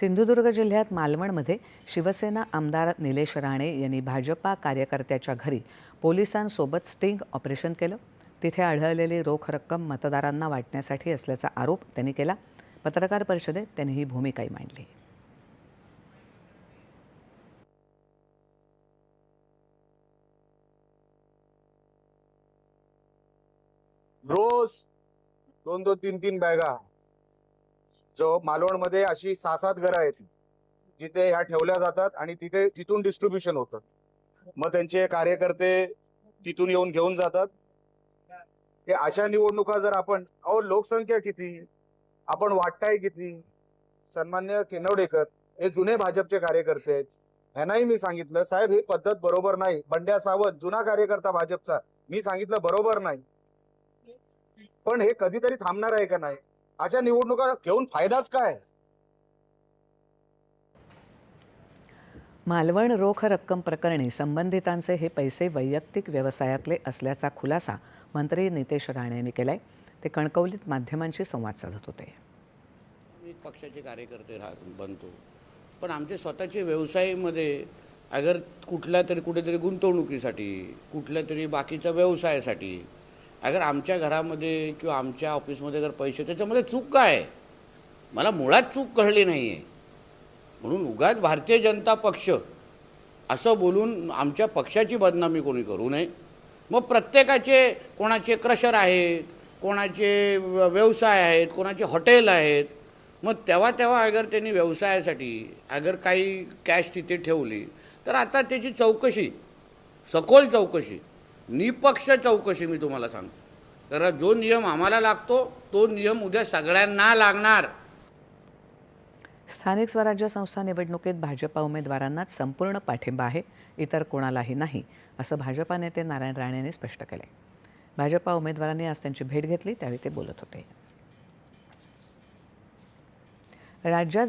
सिंधुदुर्ग जिल्ह्यात मालवणमध्ये शिवसेना आमदार निलेश राणे यांनी भाजपा कार्यकर्त्याच्या घरी पोलिसांसोबत स्टिंग ऑपरेशन केलं. तिथे आढळलेली रोख रक्कम मतदारांना वाटण्यासाठी असल्याचा आरोप त्यांनी केला. पत्रकार परिषदेत त्यांनी ही भूमिकाही मांडली. रोज दोन दोन तीन तीन बॅगा. जो मालवणमध्ये अशी सहा सात घरं आहेत जिथे ह्या ठेवल्या जातात आणि तिथे तिथून डिस्ट्रीब्युशन होतं. मग त्यांचे कार्यकर्ते तिथून येऊन घेऊन जातात. हे अशा निवडणुका जर आपण अहो लोकसंख्या किती? आपण वाटताय किती? सन्मान्य केनवडेकर हे जुने भाजपचे कार्यकर्ते आहेत. ह्यांनाही मी सांगितलं साहेब ही पद्धत बरोबर नाही. बंड्या सावंत जुना कार्यकर्ता भाजपचा. मी सांगितलं बरोबर नाही. पण हे कधीतरी थांबणार आहे का नाही? अशा निवडणुका घेऊन फायदाच काय? मालवण रोख रक्कम प्रकरणी संबंधितांचे हे पैसे वैयक्तिक व्यवसायातले असल्याचा खुलासा मंत्री नितेश राणे यांनी केलाय. ते कणकवलीत माध्यमांशी संवाद साधत होते. मी पक्षाचे कार्यकर्ते राह बनतो. पण आमचे स्वतःचे व्यवसायामध्ये अगर कुठल्या तरी कुठेतरी गुंतवणुकीसाठी कुठल्या तरी बाकीच्या व्यवसायासाठी अगर आमच्या घरामध्ये किंवा आमच्या ऑफिसमध्ये जर पैसे त्याच्यामध्ये चूक काय आहे? मला मुळात चूक कळली नाही आहे म्हणून उगाच भारतीय जनता पक्ष असं बोलून आमच्या पक्षाची बदनामी कोणी करू नये मग प्रत्येकाचे कोणाचे क्रशर आहेत कोणाचे व्यवसाय आहेत कोणाचे हॉटेल आहेत मग तेव्हा तेव्हा अगर त्यांनी व्यवसायासाठी अगर काही कॅश तिथे ठेवली तर आता त्याची चौकशी सखोल चौकशी निपक्ष चौकशी मी तुम्हाला सांगतो. कारण जो नियम आम्हाला लागतो तो नियम उद्या सगळ्यांना लागणार. स्थानिक स्वराज्य संस्था निवडणुकीत भाजपा उमेदवारांनाच संपूर्ण पाठिंबा आहे इतर कोणालाही नाही असं भाजपा नेते नारायण राणे यांनी स्पष्ट केलंय. भाजपा उमेदवारांनी आज त्यांची भेट घेतली त्यावेळी ते बोलत होते. राज्यात